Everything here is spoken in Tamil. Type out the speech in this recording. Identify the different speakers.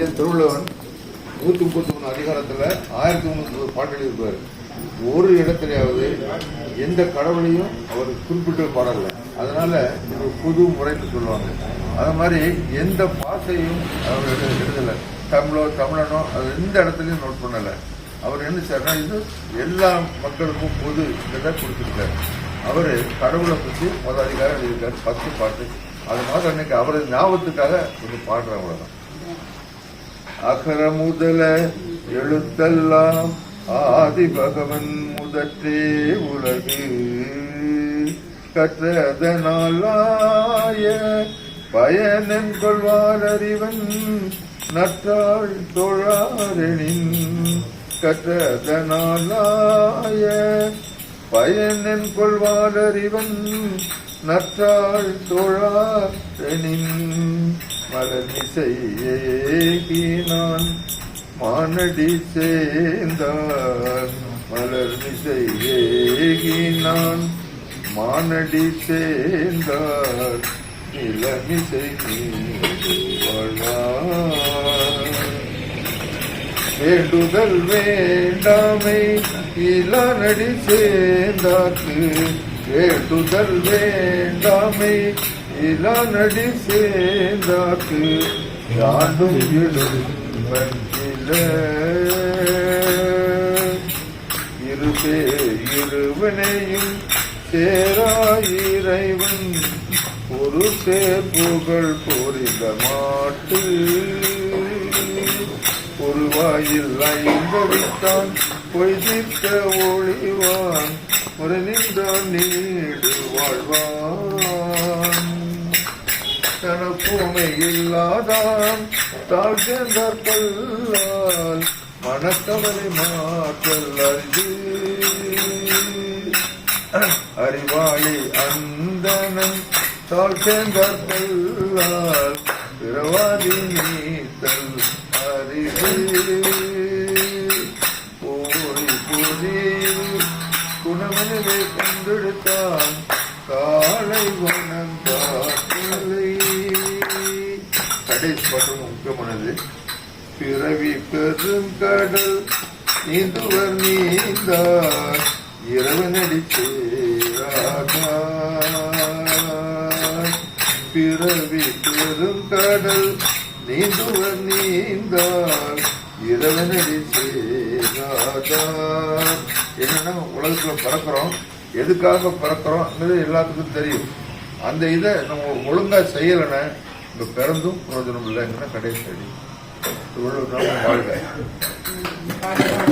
Speaker 1: அறிஞர் திருவள்ளுவன் நூற்றி முப்பத்தி மூணு அதிகாரத்தில் ஆயிரத்தி முந்நூறு பாட்டு இருப்பார் ஒரு இடத்துலையாவது எந்த கடவுளையும் அவர் குறிப்பிட்டு பாடலை அதனால் ஒரு புது முறைக்கு சொல்லுவாங்க அது மாதிரி எந்த பாசையும் அவர் எழுதலை தமிழோ தமிழனோ அது எந்த இடத்துலையும் நோட் பண்ணலை அவர் என்ன செய்யறா இது எல்லா மக்களுக்கும் பொது இதை கொடுத்துருக்காரு அவர் கடவுளை பற்றி மத அதிகாரம் இருக்கார் பத்து பாட்டு அது மாதிரி அன்னைக்கு அவரது ஞாபகத்துக்காக கொஞ்சம் பாடுறேன் தான்
Speaker 2: அகர முதல எழுத்தெல்லாம் ஆதி பகவன் முதற்றே உலகு கற்றதனாலாய பயனன் அறிவன் நற்றாள் தொழாரெனின் கற்றதனாலாய பயனன் அறிவன் நற்றாள் தொழாரெனின் மலமிசை ஏகினான் மானடி சேர்ந்தான் மலர்மிசை ஏகினான் மானடி சேர்ந்தார் நிலமிசை வேண்டுதல் வேண்டாமை இளநடி சேர்ந்தாக்கு வேண்டுதல் வேண்டாமை இளா நடி சேந்தாக்கு யானும் எழுவன் இருபே இருவனையும் சேரா இறைவன் ஒரு சேப்புகள் பொறிந்த மாட்டு ஒருவாயில் ஐந்தவித்தான் பொய்தித்த ஒளிவான் ஒரு நின்றான் நீடு வாழ்வான் மனப்பூமை இல்லாதான் தாழ்ந்தார் பல்லால் மனக்கவலை மாற்றல் அறிவு அறிவாளி அந்தனன் தாழ்ந்தார் பல்லால் பிறவாதி நீத்தல் அறிவு போரி புதி குணமனவை கொண்டெடுத்தான் காலை வந்து எனது பிறவி பெரும் கடல் நீந்துவர் நீந்தார் இரவு நடித்து பிறவி பெரும் கடல் நீந்துவர் நீந்தார் இரவு நடித்து
Speaker 1: என்னன்னா உலகத்தில் பறக்கிறோம் எதுக்காக பறக்கிறோம் எல்லாத்துக்கும் தெரியும் அந்த இதை நம்ம ஒழுங்காக செய்யலைன்னா இங்கே பிறந்தும் பிரயோஜனம் இல்லைங்கிற கடைசி அடி இவ்வளவு நாள் வாழ்க